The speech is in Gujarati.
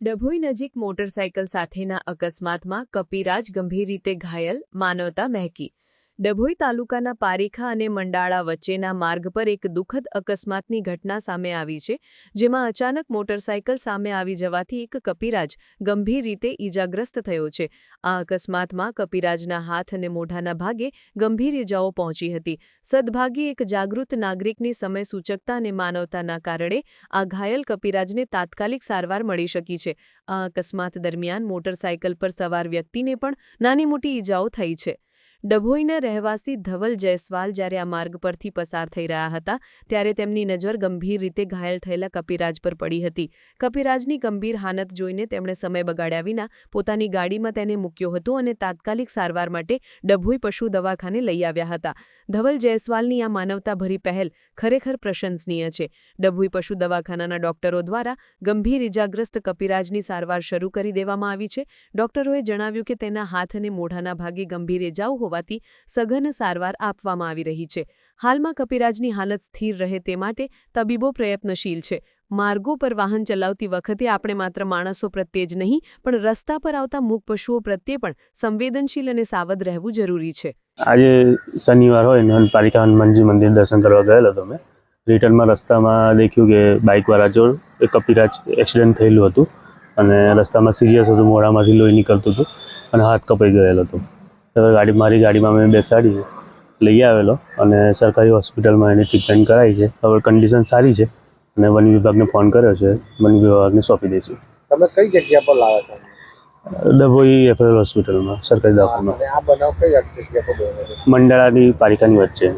ડભોઈ નજીક મોટરસાયકલ સાથેના અકસ્માતમાં કપિરાજ ગંભીર રીતે ઘાયલ માનવતા મહેકી ડભોઈ તાલુકાના પારેખા અને મંડાળા વચ્ચેના માર્ગ પર એક દુઃખદ અકસ્માતની ઘટના સામે આવી છે, જેમાં અચાનક મોટરસાયકલ સામે આવી જવાથી એક કપિરાજ ગંભીર રીતે ઈજાગ્રસ્ત થયો છે. આ અકસ્માતમાં કપિરાજના હાથ અને મોઢાના ભાગે ગંભીર ઈજાઓ પહોંચી હતી. સદભાગી એક જાગૃત નાગરિકની સમય સૂચકતા અને માનવતાના કારણે આ ઘાયલ કપિરાજને તાત્કાલિક સારવાર મળી શકી છે. આ અકસ્માત દરમિયાન મોટરસાયકલ પર સવાર વ્યક્તિને પણ નાની મોટી ઈજાઓ થઈ છે. ડભોઈના રહેવાસી ધવલ જયસ્વાલ જ્યારે આ માર્ગ પરથી પસાર થઈ રહ્યા હતા, ત્યારે તેમની નજર ગંભીર રીતે ઘાયલ થયેલા કપિરાજ પર પડી હતી. કપિરાજની ગંભીર હાલત જોઈને તેમણે સમય બગાડ્યા વિના પોતાની ગાડીમાં તેને મૂક્યો હતો અને તાત્કાલિક સારવાર માટે ડભોઈ પશુ દવાખાને લઈ આવ્યા હતા. ધવલ જયસ્વાલની આ માનવતાભરી પહેલ ખરેખર પ્રશંસનીય છે. ડભોઈ પશુ દવાખાનાના ડોક્ટરો દ્વારા ગંભીર ઇજાગ્રસ્ત કપિરાજની સારવાર શરૂ કરી દેવામાં આવી છે. ડોક્ટરોએ જણાવ્યું કે તેના હાથ અને મોઢાના ભાગે ગંભીર ઇજાઓ હોવાથી સઘન સારવાર આપવામાં આવી રહી છે. હાલમાં કપિરાજની હાલત સ્થિર રહે તે માટે તબીબો પ્રયત્નશીલ છે. માર્ગો પર વાહન ચલાવતી વખતે આપણે માત્ર માણસો પ્રત્યે જ નહીં, પણ રસ્તા પર આવતા મૂક પશુઓ પ્રત્યે પણ સંવેદનશીલ અને સાવધ રહેવું જરૂરી છે. આજે શનિવાર હોય ને પાલિકા હનુમાનજી મંદિર દર્શન કરવા ગયેલો હતો મેં. રિટર્નમાં રસ્તામાં દેખ્યું કે બાઇકવાળા જોડ કપિરાજ એક્સિડન્ટ થયેલું હતું અને રસ્તામાં સિરિયસ હતું, મોઢામાંથી લોહી નીકળતું હતું અને હાથ કપાઈ ગયેલો હતો. હવે ગાડી મારી ગાડીમાં મેં બેસાડી લઈ આવેલો અને સરકારી હોસ્પિટલમાં એની ટ્રીટમેન્ટ કરાવી છે. હવે કન્ડિશન સારી છે અને વન વિભાગને ફોન કર્યો છે. વન વિભાગને સોંપી દઈશું. તમે કઈ જગ્યા પર લાવ્યા છો ડભોઈ એફએલ હોસ્પિટલમાં સરકારી દવાખાનામાં. મંડળાની આ બનાવ કઈ જગ્યા પર બન્યો પાલિકાની વચ્ચે.